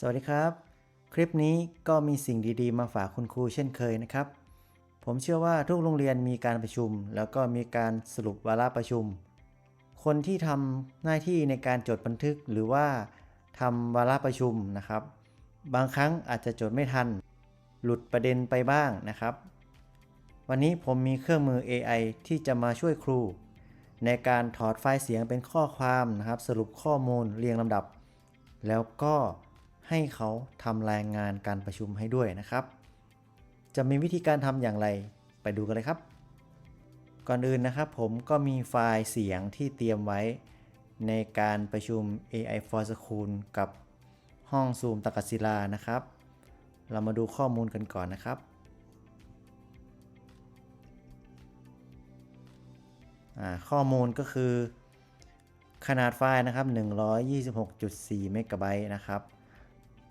สวัสดีครับ คลิปนี้ก็มีสิ่งดีๆ มาฝากคุณครูเช่นเคยนะครับ ผมเชื่อว่าทุกโรงเรียนมีการประชุม แล้วก็มีการสรุปวาระประชุม คนที่ทำหน้าที่ในการจดบันทึกหรือว่าทำวาระประชุมนะครับ บางครั้งอาจจะจดไม่ทัน หลุดประเด็นไปบ้างนะครับ วันนี้ผมมีเครื่องมือ AI ที่จะมาช่วยครู ในการถอดไฟล์เสียงเป็นข้อความนะครับ สรุปข้อมูลเรียงลำดับ แล้วก็ ให้เขาทำรายงานการประชุมให้ด้วยนะครับ จะมีวิธีการทำอย่างไรไปดูกันเลยครับ ก่อนอื่นนะครับผมก็มีไฟล์เสียงที่เตรียมไว้ ในการประชุม AI for School กับห้องซูมตากศิลานะครับ เรามาดูข้อมูลกันก่อนนะครับข้อมูลก็คือขนาดไฟล์นะครับ 126.4 เมกะไบต์นะครับ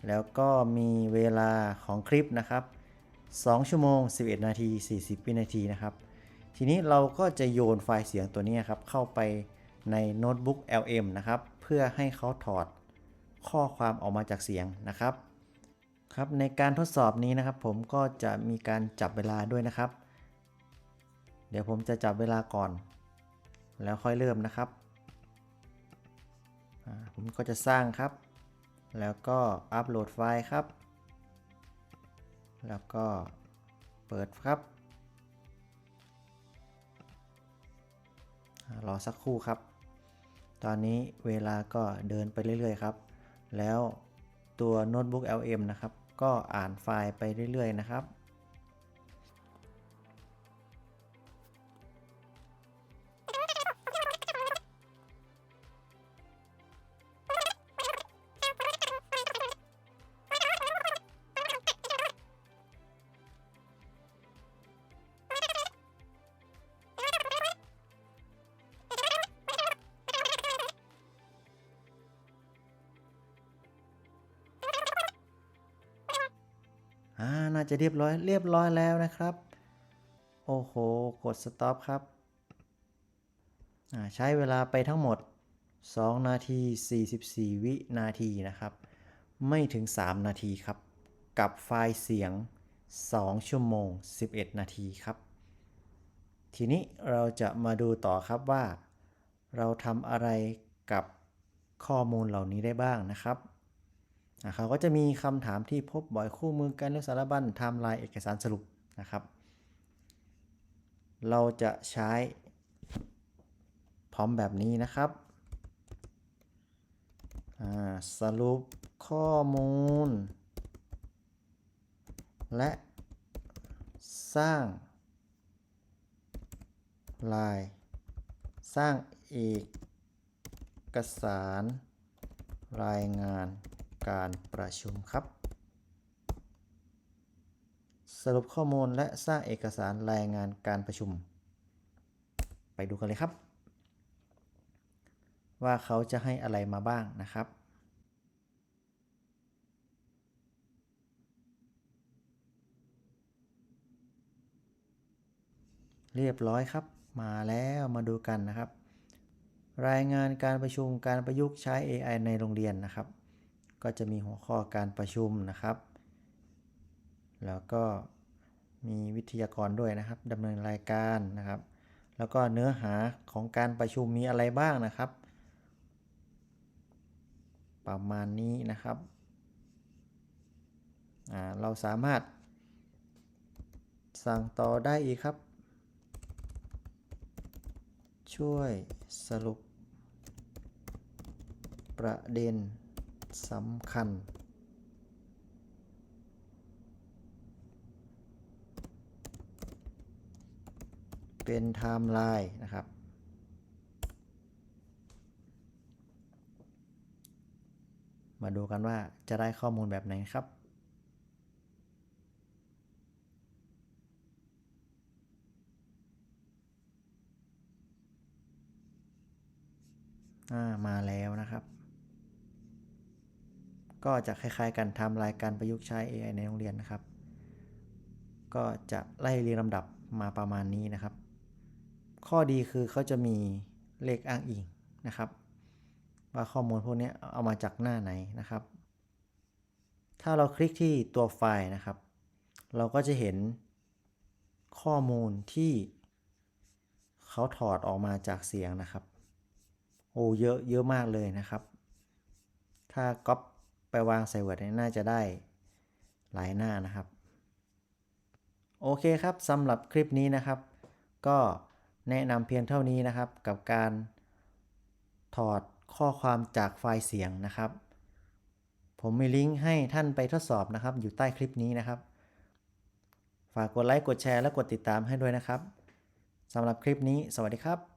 แล้วก็มีเวลาของคลิปนะครับ 2 ชั่วโมง 11 นาที 40 วินาทีนะครับ ทีนี้เราก็จะโยนไฟล์เสียงตัวนี้ครับ เข้าไปในโน้ตบุ๊ก LM นะครับ เพื่อให้เขาถอดข้อความออกมาจากเสียงนะครับ ครับในการทดสอบนี้นะครับผมก็จะมีการจับเวลาด้วยนะครับ เดี๋ยวผมจะจับเวลาก่อน แล้วค่อยเริ่มนะครับ ผมก็จะสร้างครับ แล้วก็อัปโหลดไฟล์ครับ แล้วก็เปิดครับ รอสักครู่ครับ ตอนนี้เวลาก็เดินไปเรื่อยๆครับ แล้วตัวโน้ตบุ๊ก LM นะครับ ก็อ่านไฟล์ไปเรื่อยๆนะครับ อ่าน่าจะเรียบร้อยเรียบร้อยแล้วนะครับ โอ้โห กด stop ครับอ่าใช้เวลาไปทั้งหมด 2 นาที 44 วินาทีนะครับ ไม่ถึง 3 นาทีครับ กับไฟล์เสียง 2 ชั่วโมง 11 นาทีครับ ทีนี้เราจะมาดูต่อครับว่า เราทำอะไรกับข้อมูลเหล่านี้ได้บ้างนะครับ เขาก็จะมีคำถามที่พบบ่อยคู่มือการเลือกสารบัญไทม์ไลน์เอกสารสรุปนะครับ เราจะใช้พร้อมแบบนี้นะครับสรุปข้อมูล และสร้างลาย สร้างเอกสารรายงาน การประชุมครับ สรุปข้อมูลและสร้างเอกสารรายงานการประชุม ไปดูกันเลยครับ ว่าเขาจะให้อะไรมาบ้างนะครับเรียบร้อยครับ มาแล้วมาดูกันนะครับ รายงานการประชุมการประยุกต์ใช้ AI ในโรงเรียนนะครับ ก็จะมีหัวข้อการประชุมนะครับ แล้วก็มีวิทยากรด้วยนะครับดำเนินรายการนะครับ แล้วก็เนื้อหาของการประชุมมีอะไรบ้างนะครับ ประมาณนี้นะครับเราสามารถสั่งต่อได้อีกครับ ช่วยสรุปประเด็น สำคัญ เป็นไทม์ไลน์นะครับ มาดูกันว่าจะได้ข้อมูลแบบไหนครับมาแล้วนะครับ ก็จะคล้ายๆกันทำรายการประยุกต์ใช้ AI ในโรงเรียนนะครับ ก็จะไล่เรียงลำดับมาประมาณนี้นะครับ ข้อดีคือเขาจะมีเลขอ้างอิงนะครับ ว่าข้อมูลพวกนี้เอามาจากหน้าไหนนะครับ ถ้าเราคลิกที่ตัวไฟล์นะครับ เราก็จะเห็นข้อมูลที่เขาถอดออกมาจากเสียงนะครับ โอ้เยอะเยอะมากเลยนะครับ ถ้าก๊อป ไปวางใส่ Word เนี่ยน่าจะได้หลายหน้านะครับ โอเคครับสำหรับคลิปนี้นะครับ ก็แนะนำเพียงเท่านี้นะครับ กับการถอดข้อความจากไฟล์เสียงนะครับ ผมมีลิงก์ให้ท่านไปทดสอบนะครับ อยู่ใต้คลิปนี้นะครับ ฝากกดไลค์กดแชร์และกดติดตามให้ด้วยนะครับสำหรับคลิปนี้ สวัสดีครับ